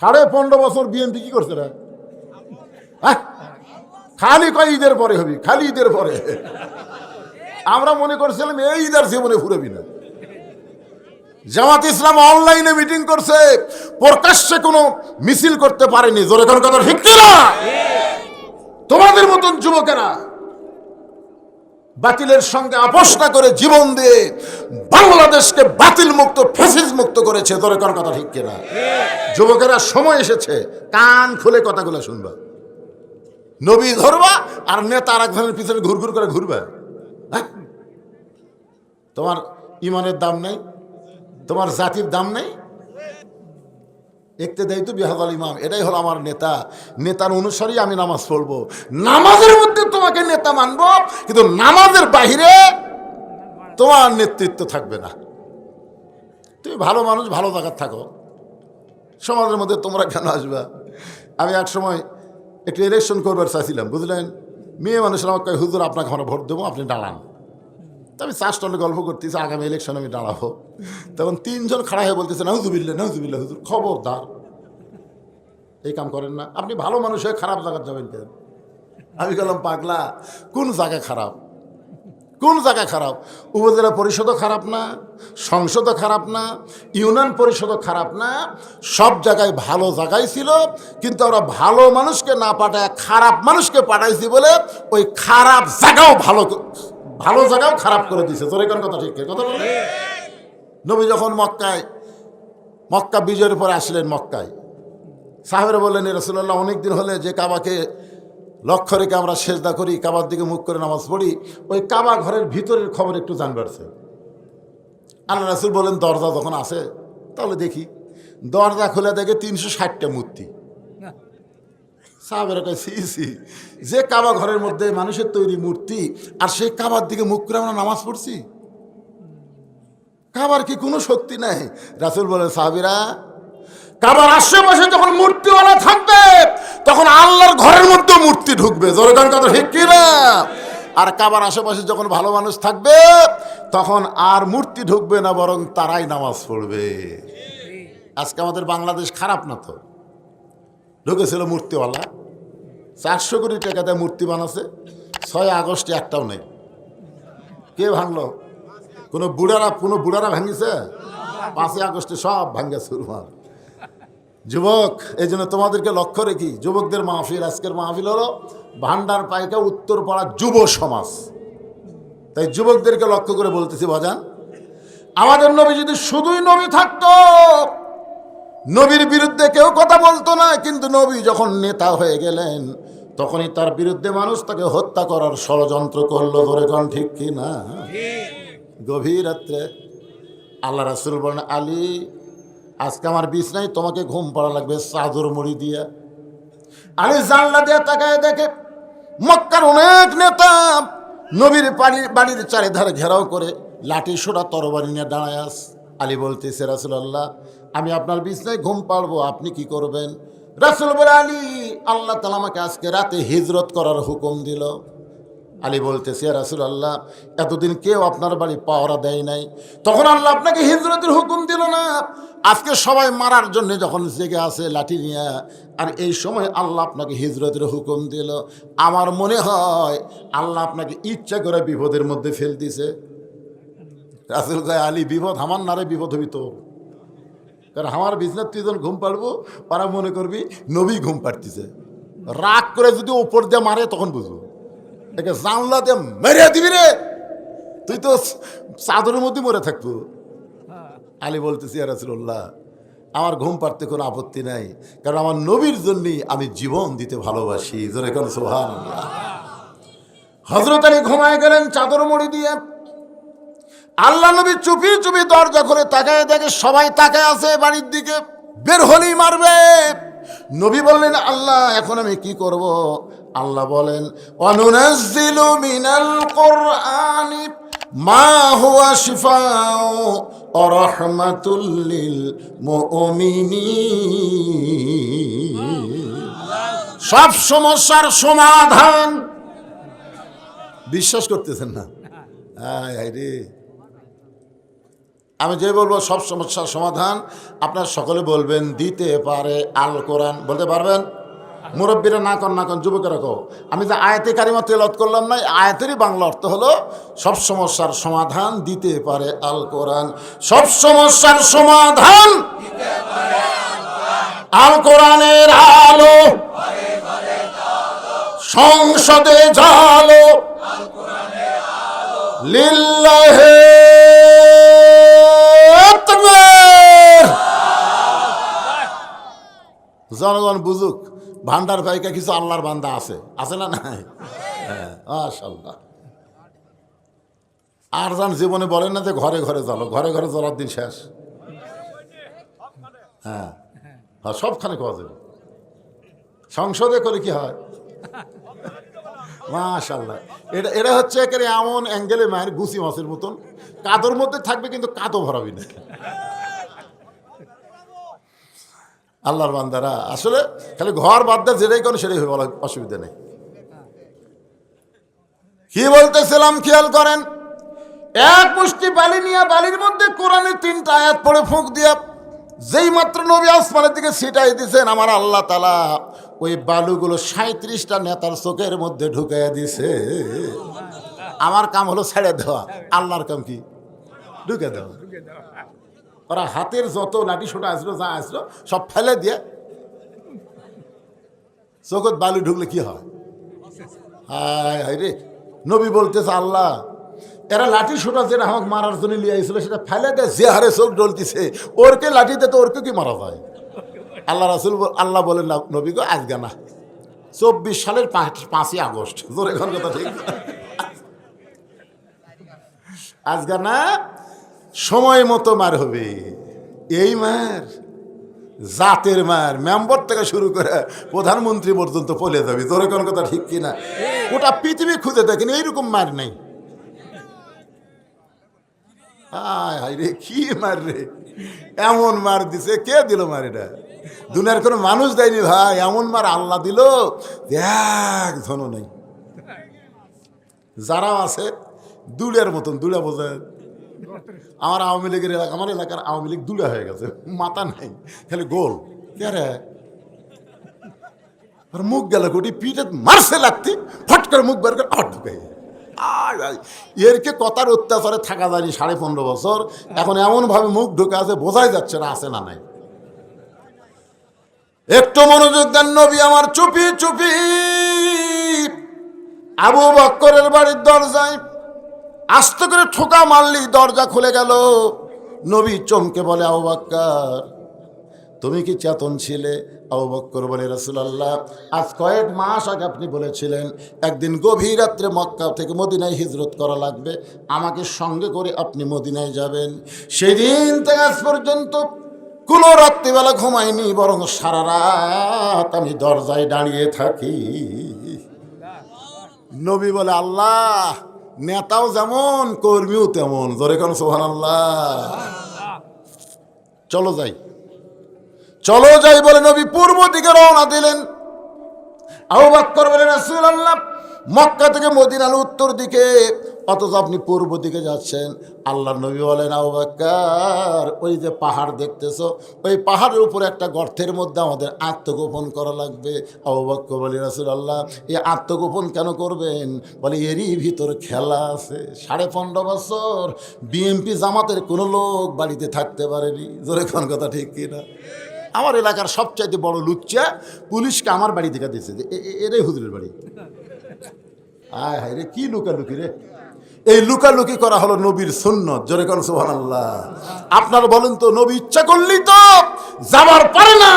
সাড়ে পনেরো বছর বিএনপি কি করছে রে? হ্যাঁ? খালি কয় ঈদের পরে হবি? খালি ঈদের পরে। আমরা মনে করছিলাম এই ঈদের জীবনে ফুরবি না। জামাত ইসলাম অনলাইনে মিটিং করছে, প্রকাশ্যে কোনো মিছিল করতে পারেনি। জোরে কোন কথা ঠিক না? তোমাদের মতন যুবকেরা বাতিলের সঙ্গে আপোষ না করে জীবন দিয়ে বাংলাদেশকে বাতিল মুক্ত ফেসিস মুক্ত করেছে। তোরে কোন কথা ঠিক কিনা? যুবকেরা, সময় এসেছে। কান খুলে কথাগুলো শুনবা। নবী ধরবা আর নেতা আর একজনের পিছনে ঘুরঘুর করে ঘুরবে। হ্যাঁ? তোমার ইমানের দাম নেই? তোমার জাতির দাম নেই? একতে দেয় তো বিহাদ ইমাম, এটাই হলো আমার নেতা। নেতার অনুসারী আমি নামাজ পড়ব। নামাজের মধ্যে তোমাকে নেতা মানব, কিন্তু নামাজের বাহিরে তোমার নেতৃত্ব থাকবে না। তুমি ভালো মানুষ, ভালো জায়গার থাকো। সমাজের মধ্যে তোমরা কেন আসবা? আমি এক সময় একটু ইলেকশন করবার চাইছিলাম, বুঝলেন? মেয়ে মানুষের আমাকে হুজুর, আপনাকে আমরা ভোট দেবো, আপনি দাঁড়ান। তো আমি চার স্টলে গল্প করতেছি, আগামী ইলেকশন আমি দাঁড়াবো। তখন তিনজন খাড়া হয়ে বলতেছে নাউজুবিল্লা নাউজুবিল্লা হুজুর, খবরদার। এই কাম করেন না। আপনি ভালো মানুষ হয়ে খারাপ জায়গায় যাবেন কেন? আমি গেলাম পাগলা, কোন জায়গা খারাপ? কোন জায়গা খারাপ? উপজেলা পরিষদও খারাপ না, সংসদও খারাপ না, ইউনিয়ন পরিষদও খারাপ না। সব জায়গায় ভালো জায়গায় ছিল, কিন্তু আমরা ভালো মানুষকে না পাঠায় খারাপ মানুষকে পাঠাইছি বলে ওই খারাপ জায়গাও ভালো ভালো জায়গাও খারাপ করে দিছে। তোর কোন কথা ঠিক কথা নবী যখন মক্কায়, মক্কা বিজয়ের পরে আসলেন মক্কায়। সাহেবেরা বললেন রসুল্লাহ অনেক দিন হলে যে কাবাকে লক্ষ্য রেখে আমরা সেজদা করি কাবার দিকে মুখ করে নামাজ পড়ি ওই কাবা ঘরের ভিতরের খবর একটু জানবারছে আল্লাহ রাসুল বলেন দরজা যখন আসে তাহলে দেখি। দরজা খুলে দেখে তিনশো ষাটটা মূর্তি। সাহাবের একটা সি সি যে কাবা ঘরের মধ্যে মানুষের তৈরি মূর্তি আর সেই কাবার দিকে মুখ করে আমরা নামাজ পড়ছি? কাবার কি কোনো শক্তি নাই। রাসুল বলেন সাহাবিরা কাবার আশেপাশে যখন মূর্তিওয়ালা থাকবে, তখন আল্লাহর ঘরের মধ্যে মূর্তি ঢুকবে। জোরগান কথা ঠিক কি না আর কাবার আশেপাশে যখন ভালো মানুষ থাকবে, তখন আর মূর্তি ঢুকবে না, বরং তারাই নামাজ পড়বে। আজকে আমাদের বাংলাদেশ খারাপ না তো? ঢুকেছিল মূর্তিওয়ালা। চারশো কোটি টাকা দিয়ে মূর্তি বানাচ্ছে ছয় আগস্টে একটাও নেই। কে ভাঙলো? কোনো বুড়ারা কোনো বুড়ারা ভাঙিছে? পাঁচই আগস্টে সব ভাঙ্গে সুরমার যুবক এই জন্য তোমাদেরকে লক্ষ্য রেখি যুবকদের মাহফিল আজকের মাহফিল হলো ভান্ডার পাইকা উত্তরপাড়া যুব সমাজ। তাই যুবকদেরকে লক্ষ্য করে বলতেছি বাজান আমাদের নবী যদি শুধুই নবী থাকত নবীর বিরুদ্ধে কেউ কথা বলতো না কিন্তু নবী যখন নেতা হয়ে গেলেন তখনই তার বিরুদ্ধে মানুষ তাকে হত্যা করার ষড়যন্ত্র করল ধরে কোন ঠিক কি না গভীর রাত্রে আল্লাহ রাসুল বলেন আলী আজকে আমার বিছনায় তোমাকে ঘুম পড়া লাগবে, চাদর মুড়ি দিয়ে। আলী জানলা দিয়ে তাকায় দেখে মক্কার অনেক নেতা নবীর বাড়ির বাড়ির চারিধারে ঘেরাও করে লাঠি সোটা তরবারি নিয়ে দাঁড়ায় আস। আলী বলতেছে, রাসুলাল্লাহ, আমি আপনার বিছনায় ঘুম পাড়বো, আপনি কি করবেন? রাসুল বলে, আলী, আল্লাহ তালা আমাকে আজকে রাতে হিজরত করার হুকুম দিল। আলী বলতেছে রাসুল আল্লাহ এতদিন কেউ আপনার বাড়ি পাওয়ারা দেয় নাই। তখন আল্লাহ আপনাকে হিজরতের হুকুম দিল না। আজকে সবাই মারার জন্য যখন জেগে আছে লাঠি নিয়ে, আর এই সময় আল্লাহ আপনাকে হিজরতের হুকুম দিল। আমার মনে হয় আল্লাহ আপনাকে ইচ্ছা করে বিপদের মধ্যে ফেল দিছে। রাসুল গায়ে আলী, বিপদ আমার নারে বিপদ হবি তো কারণ আমার বিজনেস তুই যখন ঘুম পাড়বো, ওরা মনে করবি নবী ঘুম পাড়তিছে। রাগ করে যদি ওপর দিয়ে মারে তখন বুঝব। একে জানলা দিয়ে মেরে দিবি রে। তুই তো চাদরের মধ্যে মরে থাকব। আলী বলতেছি রাসুল্লাহ আমার ঘুম পারতে কোনো আপত্তি নাই। কারণ আমার নবীর জন্যই আমি জীবন দিতে ভালোবাসি। জোরে কোন সোহান হজরত আলী ঘুমায় গেলেন চাদর মুড়ি দিয়ে। আল্লাহ নবী চুপি চুপি দরজা করে তাকায় দেখে সবাই তাকায় আছে বাড়ির দিকে। বের হলেই মারবে। নবী বললেন আল্লাহ এখন আমি কি করব? আল্লাহ বলেন অনুনাজ্জিলু মিনাল কোরআনি, মা হুয়া শিফাউ ও রাহমাতুল লিল মুমিনিন। সব সমস্যার সমাধান। বিশ্বাস করতেছেন না? আয় রে। আমি যে বলব, সব সমস্যার সমাধান আপনার সকলে বলবেন, দিতে পারে আল কোরআন। বলতে পারবেন? মুরব্বীরা না কর না কর, যুবকেরা কো আমি যে আয়াতে কারিমা তেলত করলাম না আয়াতেরই বাংলা অর্থ হলো, সব সমস্যার সমাধান দিতে পারে আল কোরআন। সব সমস্যার সমাধান আল কোরআনের আলো, সংসদে জালো, লিল্লাহে জনগণ বুঝুক। ভান্ডার ভাইকা কিছু আল্লাহর বান্দা আছে? আছে না নাই? হ্যাঁ আর যান জীবনে বলেন না যে ঘরে ঘরে জ্বলো, ঘরে ঘরে জ্বলার দিন শেষ। হ্যাঁ হ্যাঁ সবখানে পাওয়া যাবে। সংসদে করে কি হয়? মাশাল্লাহ এটা এটা হচ্ছে একেবারে এমন অ্যাঙ্গেলে মায়ের গুছি মাছের মতন। কাদর মধ্যে থাকবে কিন্তু কাদও ভরাবি না। আল্লাহর বান্দারা। আসলে খালি ঘর বাদ দেয় যেটাই করে সেটাই বলা অসুবিধা নেই। কি বলতেছিলাম খেয়াল করেন? এক মুষ্টি বালি নিয়ে বালির মধ্যে কোরআনে তিনটা আয়াত পড়ে ফুঁক দিয়া যেই মাত্র নবী আসমানের দিকে ছিটাই দিছেন, আমার আল্লাহ তালা ওই বালুগুলো সাঁত্রিশটা নেতার চোখের মধ্যে ঢুকাইয়া দিছে। আমার কাম হলো ছেড়ে দেওয়া। আল্লাহর কাম কি? ঢুকে দেওয়া। ওরা হাতের যত লাঠি সোটা আসলো, যা আসলো, সব ফেলে দিয়ে চোখত বালু ঢুকলে কি হয়? হায় হায় রে, নবী বলতেছে আল্লাহ, এরা লাঠি সোটা যেটা আমাকে মারার জন্য লিয়ে আইছিল, সেটা ফেলে দেয় যে হারে চোখ ডলতিছে ওরকে লাঠিতে তো ওরকে কি মারা যায়? আল্লাহ রাসুল আল্লাহ বলেন নবী গো, আজকে না। চব্বিশ সালের পাঁচ- পাঁচই আগস্ট, জোরে কথা ঠিক? আজকে না সময় মতো মার হবে। এই মার, জাতের মার। মেম্বার থেকে শুরু করে প্রধানমন্ত্রী পর্যন্ত পলে যাবে। তোর কোন কথা ঠিক কিনা? গোটা পৃথিবী খুঁজে দেখেন, এইরকম মার নেই। হায় হায় রে, কি মার রে? এমন মার দিছে, কে দিল মার এটা? দুনিয়ার কোনো মানুষ দেয়নি ভাই, এমন মার আল্লাহ দিল এক ধন নেই। যারাও আছে, দুলের মতন, দুলে বোঝায়। আমার আওয়ামী লীগের এলাকা, আমার এলাকার আওয়ামী লীগ দুলে হয়ে গেছে, মাথা নাই, খালি গোল। কে আর মুখ গেল কোটি, পিঠে মারছে লাগতি ফট করে মুখ বের করে আট ঢুকে এরকে কথার অত্যাচারে থাকা যায়নি সাড়ে পনেরো বছর? এখন এমনভাবে মুখ ঢুকে আছে, বোঝাই যাচ্ছে না, আছে না নাই। একটু মনোযোগ দেন নবী আমার, চুপি চুপি। আবু বক্করের বাড়ির দরজায় আস্তে করে ঠোকা মারলি, দরজা খুলে গেল। নবী চমকে বলে, আবু বাক্কার, তুমি কি চেতন ছিলে? আবু বক্কর বলে, রসুলাল্লাহ, আজ কয়েক মাস আগে আপনি বলেছিলেন, একদিন গভীর রাত্রে মক্কা থেকে মদিনায় হিজরত করা লাগবে। আমাকে সঙ্গে করে আপনি মদিনায় যাবেন। সেদিন থেকে আজ পর্যন্ত কোনো রাত্রিবেলা ঘুমাইনি, বরং সারা রাত আমি দরজায় দাঁড়িয়ে থাকি। নবী বলে, আল্লাহ নেতাও যেমন, কর্মীও তেমন। জোরে কোন সোহান চলো যাই। চলো যাই বলে নবী পূর্ব দিকে রওনা দিলেন। আহ্বাক করবেন রাসূলুল্লাহ, মক্কা থেকে মদিনার উত্তর দিকে অথচ আপনি পূর্ব দিকে যাচ্ছেন। আল্লাহ নবী বলেন, আবু বাক্কার ওই যে পাহাড় দেখতেছ, ওই পাহাড়ের উপরে একটা গর্তের মধ্যে আমাদের আত্মগোপন করা লাগবে। আবু বাক্কর বলি, রাসূলুল্লাহ, এই আত্মগোপন কেন করবেন? বলে, এরই ভিতর খেলা আছে। সাড়ে পনেরো বছর বিএমপি জামাতের কোনো লোক বাড়িতে থাকতে পারেনি। জোরে কোন কথা, ঠিক কিনা আমার এলাকার সবচাইতে বড় লুচ্চা পুলিশকে আমার বাড়ি থেকে দিয়েছে যে এরাই হুজুরের বাড়ি। আয় হায় রে, কি লুকালুকি রে। এই লুকালুকি করা হলো নবীর সুন্নত। জোরে কোন সুহান আল্লাহ আপনার বলেন তো, নবী ইচ্ছা করলেই তো যাবার পারে না।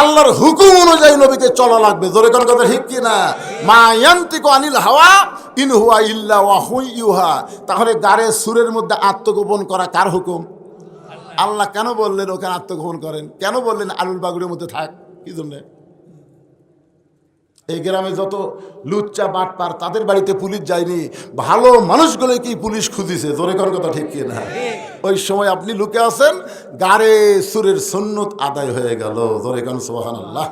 আল্লাহর হুকুম অনুযায়ী নবীকে চলা লাগবে। জোরে কোন কথা ঠিক কি না মা ইয়ান্তিকু আনিল হাওয়া ইন হুয়া ইল্লা ওয়া হুই ইউহা। তাহলে গাড়ে সুরের মধ্যে আত্মগোপন করা কার হুকুম? আল্লাহ কেন বললেন ওখানে আত্মগোপন করেন? কেন বললেন আলুর বাগুড়ের মধ্যে থাক? কি জন্যে? এই গ্রামে যত লুচ্চা বাটপার, তাদের বাড়িতে পুলিশ যায়নি। ভালো মানুষগুলো কি পুলিশ খুঁজিছে? জোরে করার কথা ঠিক কি না ওই সময় আপনি লুকে আছেন, গাড়ে সুরের সুন্নত আদায় হয়ে গেল। জোরে কান সোহান আল্লাহ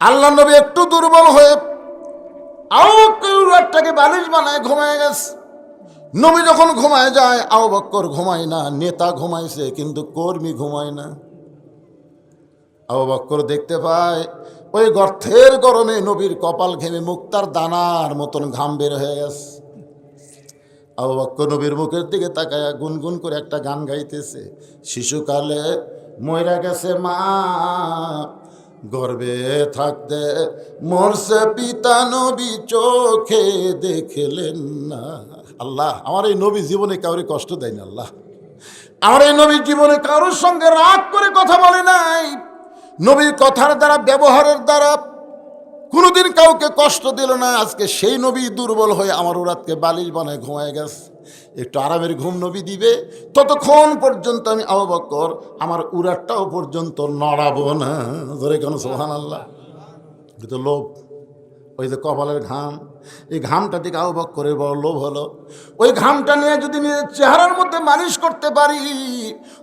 আল্লাহ নবী একটু দুর্বল হয়ে আও বালিশ বানায় ঘুমায় গেছে। নবী যখন ঘুমায় যায়, আবু বক্কর ঘুমায় না, নেতা ঘুমাইছে, কিন্তু কর্মী ঘুমায় না। আবু বক্কর দেখতে পায়, ওই গর্থের গরমে নবীর কপাল ঘেমে মুক্তার দানার মতন ঘাম বের হয়ে গেছে। আবু বক্কর নবীর মুখের দিকে তাকায়া গুনগুন করে একটা গান গাইতেছে, শিশুকালে ময়রা গেছে মা, গর্বে থাকতে মরছে পিতা নবী চোখে দেখলেন না। আল্লাহ, আমার এই নবী জীবনে কাউরে কষ্ট দেয় না আল্লাহ। আমার এই নবী জীবনে কারোর সঙ্গে রাগ করে কথা বলে নাই। নবীর কথার দ্বারা, ব্যবহারের দ্বারা কোনোদিন কাউকে কষ্ট দিল না। আজকে সেই নবী দুর্বল হয়ে আমার ওরাতকে বালিশ বানায় ঘুমায় গেছে। একটু আরামের ঘুম নবী দিবে। ততক্ষণ পর্যন্ত আমি আবু বকর আমার উড়ারটাও পর্যন্ত নড়াবো না। ধরে কেন সোহান আল্লাহ কিন্তু লোভ, ওই যে কপালের ঘাম এই ঘামটা থেকে আহ্বক করে বড় লোভ হলো। ওই ঘামটা নিয়ে যদি নিজের চেহারার মধ্যে মালিশ করতে পারি,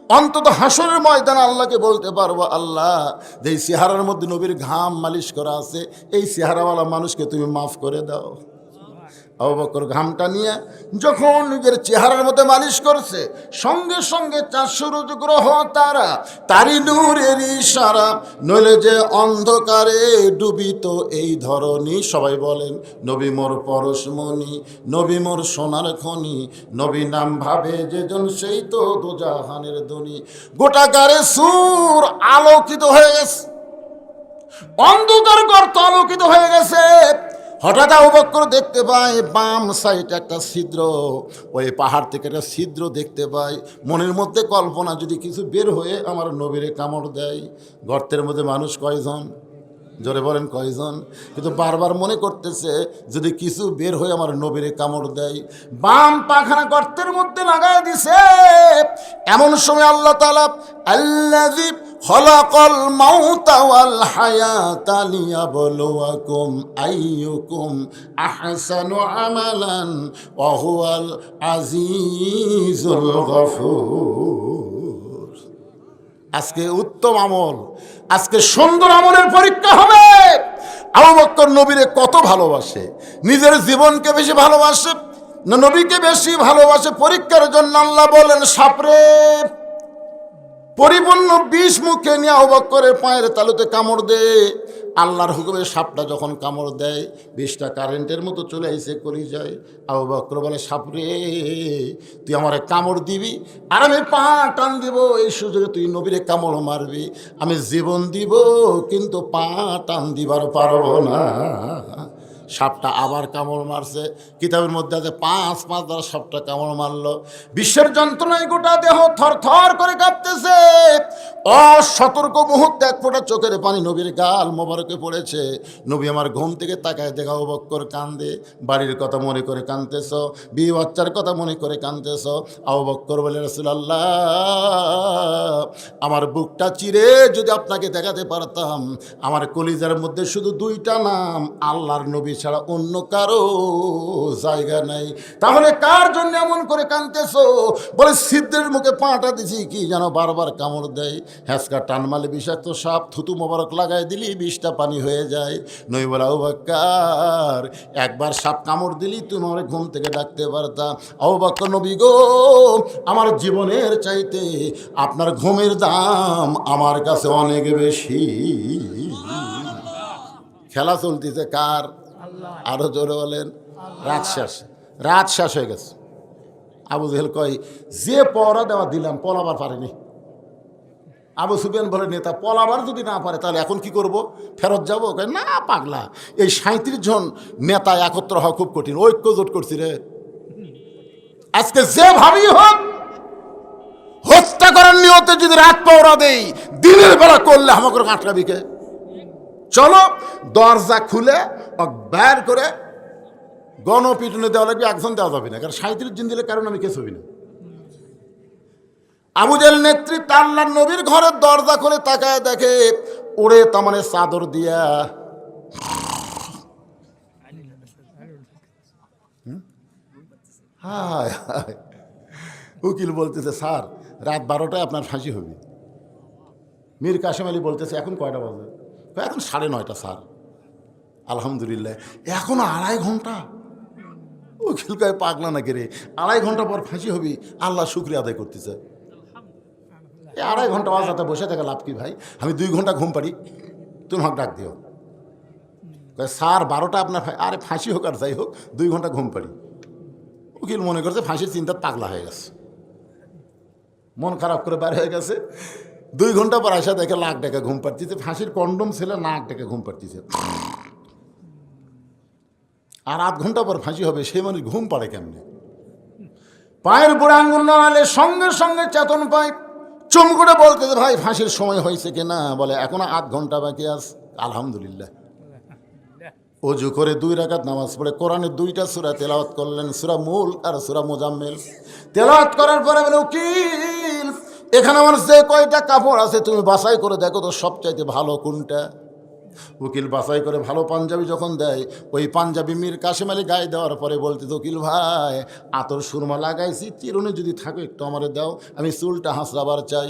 অন্তত হাসরের ময়দানে আল্লাহকে বলতে পারব, আল্লাহ, যে এই চেহারার মধ্যে নবীর ঘাম মালিশ করা আছে, এই চেহারাওয়ালা মানুষকে তুমি মাফ করে দাও। আবু বকর ঘামটা নিয়ে যখন নিজের চেহারার মধ্যে মালিশ করছে, সঙ্গে সঙ্গে চারশোর গ্রহ তারা তারি নূরের ইশারা, নইলে যে অন্ধকারে ডুবিত এই ধরনী সবাই বলেন, নবী মোর পরশমণি, নবী মোর সোনার খনি, নবী নাম ভাবে যেজন সেই তো দোজাহানের ধ্বনি গোটাকারে সুর আলোকিত হয়ে গেছে। অন্ধকার গর্ত আলোকিত হয়ে গেছে। হঠাৎ আবু বক্কর দেখতে পায়, বাম সাইডে একটা ছিদ্র। ওই পাহাড় থেকে একটা ছিদ্র দেখতে পাই মনের মধ্যে কল্পনা, যদি কিছু বের হয়ে আমার নবীরে কামড় দেয়, গর্তের মধ্যে মানুষ কয়জন? জোরে বলেন কয়জন? কিন্তু বারবার মনে করতেছে, যদি কিছু বের হয়ে আমার নবীরে কামড় দেয়, বাম পাখানা গর্তের মধ্যে লাগায় দিছে। এমন সময় আল্লাহ তালা আল্লাহ খলাকল মাউতা ওয়াল হায়াতা লিয়াবলুয়াকুম আইয়ুকুম আহসানু আমালান ওয়া হুয়াল আজিজুল গফুর। আজকে উত্তম আমল, আজকে সুন্দর আমলের পরীক্ষা হবে। আবু বক্কর নবীরে কত ভালোবাসে? নিজের জীবনকে বেশি ভালোবাসে নবীকে বেশি ভালোবাসে? পরীক্ষার জন্য আল্লাহ বলেন, সাপরে। পরিপূর্ণ বিষ মুখে নিয়ে আবু বক্করের পায়ের তালুতে কামড় দে আল্লাহর হুকুমে সাপটা যখন কামড় দেয়, বিষটা কারেন্টের মতো চলে এসে করি যায় আবু বক্কর বলে, সাপরে, তুই আমার কামড় দিবি আর আমি পা টান দিব। এই সুযোগে তুই নবীরে কামড় মারবি। আমি জীবন দিব, কিন্তু পা টান দিবার পারব না। সাপটা আবার কামড় মারছে। কিতাবের মধ্যে আছে, পাঁচ পাঁচ দ্বারা সাপটা কামড় মারলো। বিশ্বের যন্ত্রণায় গোটা দেহ থর থর করে কাঁপতেছে। অসতর্ক মুহূর্তে এক ফোঁটা চোখের পানি নবীর গাল মোবারকে পড়েছে। নবী আমার ঘুম থেকে তাকায় দেখাও বক্কর কান্দে। বাড়ির কথা মনে করে কানতেছ বিয়ে বাচ্চার কথা মনে করে কানতেছ আও বক্কর বলে রসুলাল্লাহ, আমার বুকটা চিরে যদি আপনাকে দেখাতে পারতাম, আমার কলিজার মধ্যে শুধু দুইটা নাম, আল্লাহর নবী ছাড়া অন্য কারও জায়গা নাই। তাহলে কার জন্য এমন করে কানতেছো বলে, সিদ্ধের মুখে পাটা দিছি, কি যেন বারবার কামড় দেয়। হ্যাঁসকা টানমালে বিষাক্ত সাপ, থুতু মোবারক লাগাই দিলি, বিষটা পানি হয়ে যায়। নই বলা বাক্কার একবার সাপ কামড় দিলি, তুমি আমার ঘুম থেকে ডাকতে পারতাম অবাক্য নবী গো, আমার জীবনের চাইতে আপনার ঘুমের দাম আমার কাছে অনেক বেশি। খেলা চলতেছে কার? আরও জোরে বলেন, রাত শেষ। রাত শেষ হয়ে গেছে। আবু জেহেল কয়, যে পড়া দেওয়া দিলাম পলাবার পারেনি। আবু সুফিয়ান বলে, নেতা পলাবার যদি না পারে, তাহলে এখন কি করব? ফেরত যাব? না, পাগলা। এই সাঁত্রিশ জন নেতা একত্র হওয়া খুব কঠিন। ঐক্য জোট করছি রে। আজকে যে ভাবি হোক, হত্যা করার নিয়তে যদি রাত পাওয়া দেই, দিনের বেলা করলে আমাকে আটকাবিকে চলো, দরজা খুলে বের করে গণপিটনে দেওয়া লাগবে, একজন দেওয়া যাবে না। কারণ সাঁত্রিশ দিন দিলে কারণ আমি কেস হবি না। আবুজেল নেতৃত্ব আল্লাহ নবীর ঘরের দরজা খুলে তাকায় দেখে, ওরে তামানে চাদর দিয়া। উকিল বলতেছে, স্যার, রাত বারোটায় আপনার ফাঁসি হবে। মীর কাশেম আলী বলতেছে, এখন কয়টা বাজে? এখন সাড়ে নয়টা, স্যার। আলহামদুলিল্লাহ। এখন আড়াই ঘণ্টা? উকিল কয় পাগলা নাকি রে? আড়াই ঘণ্টা পর ফাঁসি হবি। আল্লাহ শুক্রিয়া আদায় করতেছে। এই আড়াই ঘণ্টা বাজাতে বসে থাকে লাভ কি ভাই? আমি দুই ঘণ্টা ঘুম পারি তুমি আমাকে ডাক দিও। স্যার, বারোটা আপনার আরে ফাঁসি হোক আর যাই হোক, দুই ঘণ্টা ঘুম পারি উকিল মনে করছে ফাঁসির চিন্তা পাগলা হয়ে গেছে। মন খারাপ করে বার হয়ে গেছে। দুই ঘণ্টা পর আসা দেখে লাখ টাকা ঘুম পাড়তিছে। ফাঁসির কন্ডম ছেলে লাখ টাকা ঘুম পাড়তিছে। আর আধ ঘণ্টা পর ফাঁসি হবে সে মানুষ ঘুম পাড়ে কেমনে? পায়ের বুড়ে আঙ্গুল নাড়ালে সঙ্গে সঙ্গে চেতন পায়। চুম করে বলতে ভাই, ফাঁসির সময় হয়েছে কি না বলে, এখনও আধ ঘণ্টা বাকি আস আলহামদুলিল্লাহ। অজু করে দুই রাকাত নামাজ পড়ে কোরআনের দুইটা সুরা তেলাওয়াত করলেন, সুরা মূল আর সুরা মোজাম্মেল। তেলাওয়াত করার পরে বলে, উকিল, এখানে আমার যে কয়টা কাপড় আছে, তুমি বাছাই করে দেখো তো সবচাইতে ভালো কোনটা? উকিল বাছাই করে ভালো পাঞ্জাবি যখন দেয়, ওই পাঞ্জাবি মীর কাশেম আলী গায়ে দেওয়ার পরে বলতে, উকিল ভাই, আতর সুরমা লাগাইছি, চিরুনি যদি থাকে একটু আমার দাও, আমি চুলটা হাসরাবার চাই।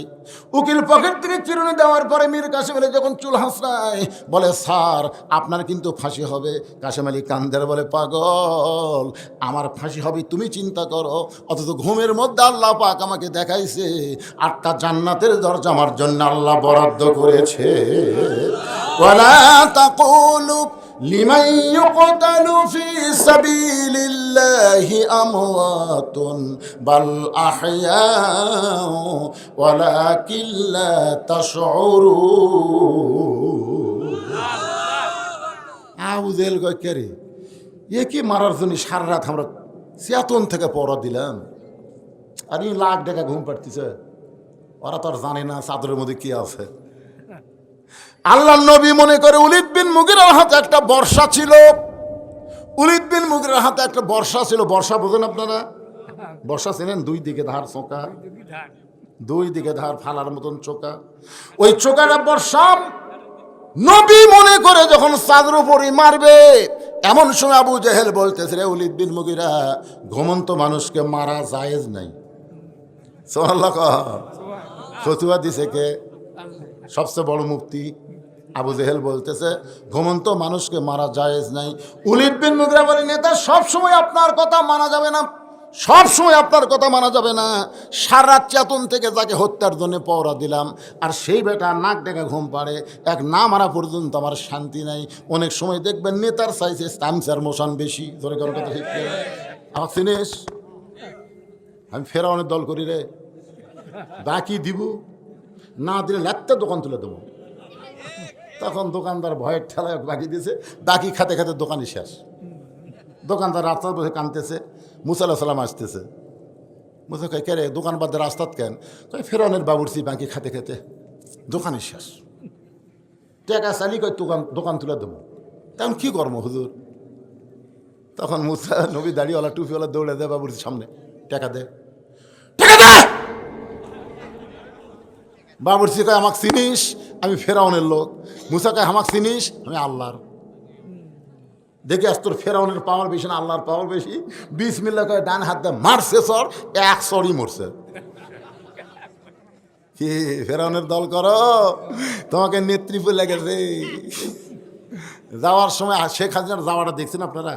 উকিল পকেট থেকে চিরুনি দেওয়ার পরে মীর কাশেম আলী যখন চুল হাসরায়, বলে, স্যার, আপনার কিন্তু ফাঁসি হবে। কাশেম আলী কান্দের বলে, পাগল, আমার ফাঁসি হবে, তুমি চিন্তা করো। অথচ ঘুমের মধ্যে আল্লাহ পাক আমাকে দেখাইছে, আটটা জান্নাতের দরজা আমার জন্য আল্লাহ বরাদ্দ করেছে। ولا تقولوا لمن يقتل في سبيل الله أموات بل أحياء ولكن لا تشعرون আউজেল কে রে এ কি মারার জন্য সারা রাত আমরা চেতন থেকে পড়া দিলাম আর এই লাখ টাকা ঘুম পাড়তিছে ওরা তো আর জানে না চাদরের মধ্যে কি আছে আল্লাহ নবী মনে করে উলিদ বিন মুগিরার হাতে একটা বর্ষা ছিল। উলিদ বিন মুগিরার হাতে একটা বর্ষা ছিল। বর্ষা বোঝেন আপনারা? বর্ষা ছিলেন দুই দিকে ধার চোকা। দুই দিকে ধার ফালার মতন চোকা। ওই চোকাটা বর্ষা। নবী মনে করে যখন চাঁদের উপরই মারবে, এমন সময় আবু জেহেল বলতেছে, রে উলিদ বিন মুগিরা, ঘুমন্ত মানুষকে মারা জায়েজ নাই। সোনাল্লাহ ফতুয়া দিছে কে? সবচেয়ে বড় মুক্তি আবু জেহেল বলতেছে, ঘুমন্ত মানুষকে মারা জায়েজ নাই। উলিদ বিন মুগরা বলে নেতা সব সময় আপনার কথা মানা যাবে না সব সময় আপনার কথা মানা যাবে না। সারা চেতন থেকে যাকে হত্যার জন্য পওরা দিলাম, আর সেই বেটা নাক ডেকে ঘুম পাড়ে, এক না মারা পর্যন্ত আমার শান্তি নাই। অনেক সময় দেখবেন নেতার সাইজে স্টামসার মোশন বেশি। ধরে কারোর কথা করে। আমার চিনিস? আমি দল করি রে। বাকি দিব। না দিলে লেখতে দোকান তুলে দেবো। তখন দোকানদার ভয়ের ঠেলায় বাকি দিয়েছে বাকি খাতে খাতে দোকানই শেষ। দোকানদার রাস্তার বসে কানতেছে মুসাল্লাহ সাল্লাম আসতেছে। মুসা কে রে, দোকান বাদে রাস্তাত কেন? কয় ফেরানের বাবুরসি বাকি খাতে খেতে দোকানই শেষ। টেকা চালি কয়, দোকান দোকান তুলে দেবো। তখন কী কর্ম হুজুর? তখন মুসা নবী দাড়িওয়ালা, টুপিওয়ালা দৌড়ে দেয় বাবুরসির সামনে, টাকা দে। দে! বাবুরসি কয়, আমাকে চিনিস? আমি ফেরাউনের লোক। মুসা কয়, আমাকে চিনিস? আমি আল্লাহর। দেখে আস তোর ফেরাউনের পাওয়ার বেশি না আল্লাহর পাওয়ার বেশি? বিশ মিল্লা করে ডান হাত দিয়ে মারছে সর, এক সরই মরছে। ফেরাউনের দল করো, তোমাকে নেতৃত্ব লেগেছে যাওয়ার সময় শেখ হাসিনার যাওয়াটা দেখছেন আপনারা?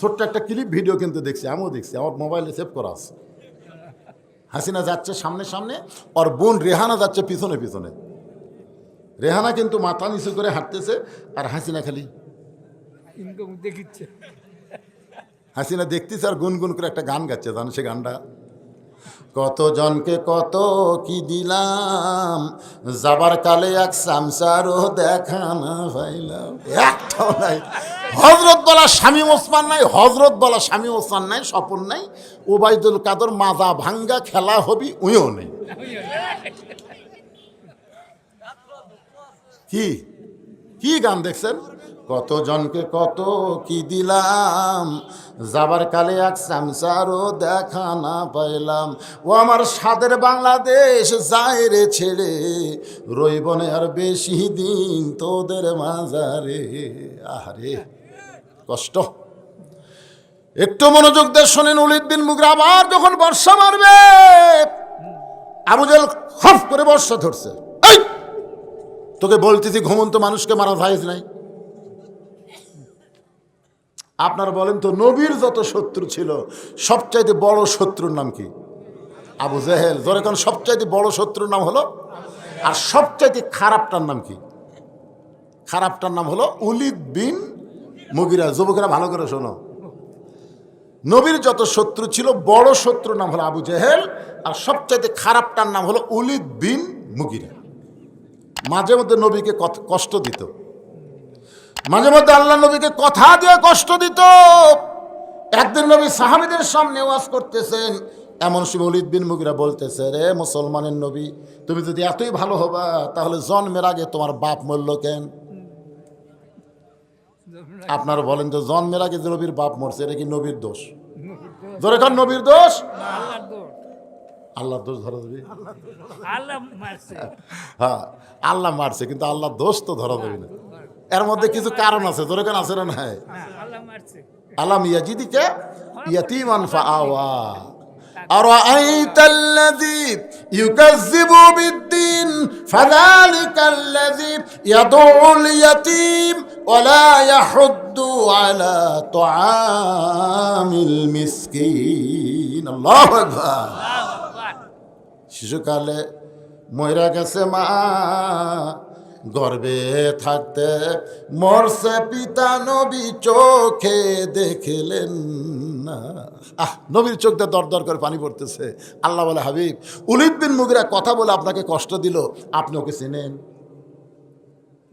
ছোট্ট একটা ক্লিপ ভিডিও কিন্তু দেখছি, আমিও দেখছি, আমার মোবাইলে সেভ করা আছে। হাসিনা যাচ্ছে সামনে সামনে আর বোন রেহানা যাচ্ছে পিছনে পিছনে। রেহানা কিন্তু মাথা নিচু করে হাঁটতেছে আর হাসিনা খালি। দেখিচ্ছে। হাসিনা দেখতেছে আর গুনগুন করে একটা গান গাচ্ছে জানো সে গানটা? কত জনকে কত কি দিলাম? যাবার কালে এক সামসারও দেখা না পাইলাম। একটাও নাই। হজরত বলা স্বামী ওসমান নাই হজরত বলা স্বামী ওসমান নাই, স্বপন নাই। ওবায়দুল কাদর মাজা ভাঙ্গা খেলা হবি, উইও নেই। কি? কি গান দেখছেন? কত জনকে কত কি দিলাম? যাবার কালে এক সামসারও দেখা না পাইলাম। ও আমার সাদের বাংলাদেশ যায় রে ছেড়ে রইবনে আর বেশি দিন তোদের মাজারে। আহারে, কষ্ট। একটু মনোযোগ দিয়ে শোনেন উলিদ বিন মুগরা আবার যখন বর্ষা মারবে আবুজেল খফ করে বর্ষা ধরছে! তোকে বলতেছি ঘুমন্ত মানুষকে মারা ভাইজ নাই। আপনারা বলেন তো, নবীর যত শত্রু ছিল, সবচাইতে বড় শত্রুর নাম কি? আবু জেহেল। ধরে কারণ সবচাইতে বড় শত্রুর নাম হলো? আর সবচাইতে খারাপটার নাম কি? খারাপটার নাম হলো উলিদ বিন মুগিরা। যুবকেরা ভালো করে শোনো। নবীর যত শত্রু ছিল, বড় শত্রুর নাম হলো আবু জেহেল, আর সবচাইতে খারাপটার নাম হলো উলিদ বিন মুগিরা। মাঝে মধ্যে নবীকে কষ্ট দিত। মাঝে মধ্যে আল্লাহ নবীকে কথা দিয়ে কষ্ট দিত। একদিন নবী সাহাবিদের সামনে ওয়াজ করতেছেন এমন অলিদ বিন মুগিরা বলতেছে রে মুসলমানের নবী তুমি যদি এতই ভালো হবা তাহলে জন্মের আগে তোমার বাপ মরল কেন? আপনারা বলেন যে জন্মের আগে যে নবীর বাপ মরছে এটা কি নবীর দোষ? ধরে কার নবীর দোষ? আল্লাহর দোষ ধরা দেবে হ্যাঁ আল্লাহ মারছে কিন্তু আল্লাহ দোষ তো ধরা দেবে না। এর মধ্যে কিছু কারণ আছে ধরে কেন আছে না নাই হ্যাঁ, আল্লাহ মারছে আলাম ইয়াজিদিকে ইয়াতিমান ফাআওয়া أرأيت الذي يكذب بالدين فذلك الذي يدعو اليتيم ولا يحض على طعام المسكين الله أكبر শিশুকালে ময়রা গেছে মা গর্বে থাকতে মরছে পিতা নবী চোখে দেখলেন না। আহ, নবীর চোখ দিয়ে দর করে পানি পড়তেছে। আল্লাহ বলে, হাবিব, উলিদ বিন মুগিরা কথা বলে আপনাকে কষ্ট দিল, আপনি ওকে চিনেন?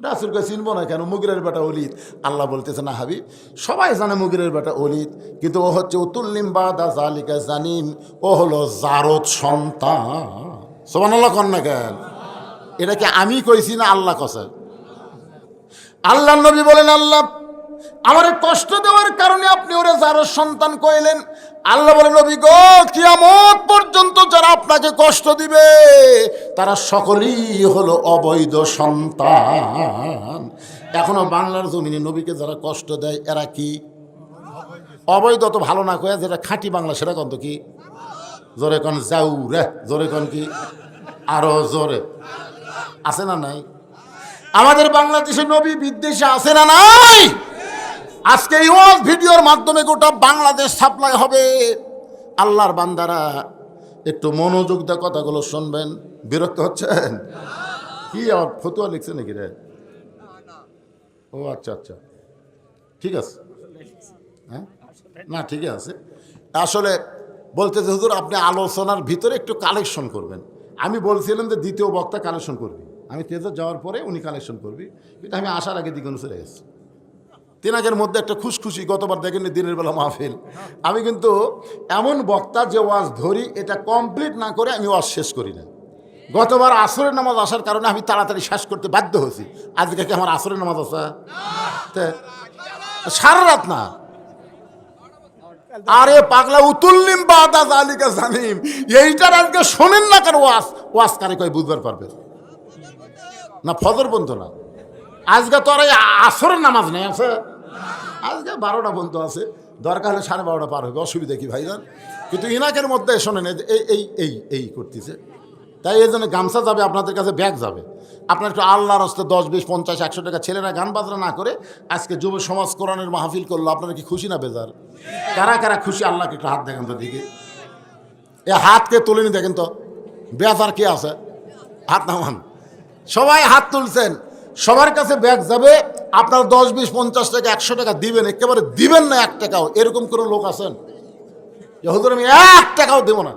রাসুলকে চিনবো না কেন? মুগিরের বেটা অলিদ আল্লাহ বলতেছে, না হাবিব, সবাই জানে মুগিরের বেটা অলিদ কিন্তু ও হচ্ছে উতুল্লিম বাদা জালিকা জানিম, ও হলো জারদ সন্তান। সোমান আল্লাহ কন কেন? এটা কি আমি কইছি না আল্লাহ কসে? আল্লাহ নবী বলেন, আল্লাহ, আমার কষ্ট দেওয়ার কারণে আপনি ওরে জারদ সন্তান কইলেন, আল্লাহ বলেন, নবী গো, কিয়ামত পর্যন্ত যারা আপনাকে কষ্ট দিবে, তারা সকলেই হলো অবৈধ সন্তান। এখনও বাংলার জমিনে নবীকে যারা কষ্ট দেয়, এরা কি? অবৈধ তো ভালো না কয়ে, যেটা খাঁটি বাংলা, সেটা কন্ত কি? জোরে কন যাউ রে জোরে কন কি? আরও জোরে। আছে না নাই? আমাদের বাংলাদেশে নবী বিদ্বেষে আছে না নাই? আজকে ওয়াজ ভিডিওর মাধ্যমে গোটা বাংলাদেশ সাপ্লাই হবে। আল্লাহর বান্দারা, একটু মনোযোগ দিয়ে কথাগুলো শুনবেন। বিরক্ত হচ্ছেন? কি আমার ফতুয়া লিখছে নাকি রে? ও আচ্ছা আচ্ছা। ঠিক আছে। হ্যাঁ? না, ঠিকই আছে। আসলে বলতেছে হুজুর, আপনি আলোচনার ভিতরে একটু কালেকশন করবেন। আমি বলছিলাম যে দ্বিতীয় বক্তা কালেকশন করবি। আমি তেজে যাওয়ার পরে উনি কালেকশন করবি। কিন্তু আমি আসার আগে দিকে চলে গেছি। তিনাকের মধ্যে একটা খুশখুশি, গতবার দেখেন দিনের বেলা মাহফিল। আমি কিন্তু এমন বক্তা যে ওয়াজ ধরি, এটা কমপ্লিট না করে আমি ওয়াজ শেষ করি না। গতবার আসরের নামাজ আসার কারণে আমি তাড়াতাড়ি শেষ করতে বাধ্য হয়েছি। আজকে কি আমার আসরের নামাজ আসা সারা রাত না। আরে পাগলা উতুল্লিম বাদা জালিকা জানিম এইটার আজকে শোনেন না কেন ওয়াস? ওয়াস কারে কয় বুঝবার পারবে? না, ফজর পর্যন্ত না। আজকে তো আর আসরের নামাজ নেই, আছে? আজকে বারোটা পর্যন্ত আছে। দরকার হলে সাড়ে বারোটা পার হবে, অসুবিধা কি ভাইজান? কিন্তু ইনাকের মধ্যে শোনেন এই এই এই করতেছে। তাই এই জন্য গামছা যাবে, আপনাদের কাছে ব্যাগ যাবে। আপনার একটু আল্লাহর হস্তে দশ, বিশ, পঞ্চাশ, একশো টাকা ছেলেরা গান বাজনা না করে আজকে যুব সমাজ কোরআনের মাহফিল করল, আপনারা কি খুশি না বেজার? কারা কারা খুশি? আল্লাহকে একটু হাত দেখেন তো দিকে এ হাতকে তুলেনি দেখেন তো, বেজার কে আছে? হাত নামান। সবাই হাত তুলছেন, সবার কাছে ব্যাগ যাবে, আপনার দশ, বিশ, পঞ্চাশ টাকা, একশো টাকা দিবেন, একেবারে দিবেন না এক টাকাও, এরকম কোনো লোক আছেন? হুজুর আমি এক টাকাও দেবো না।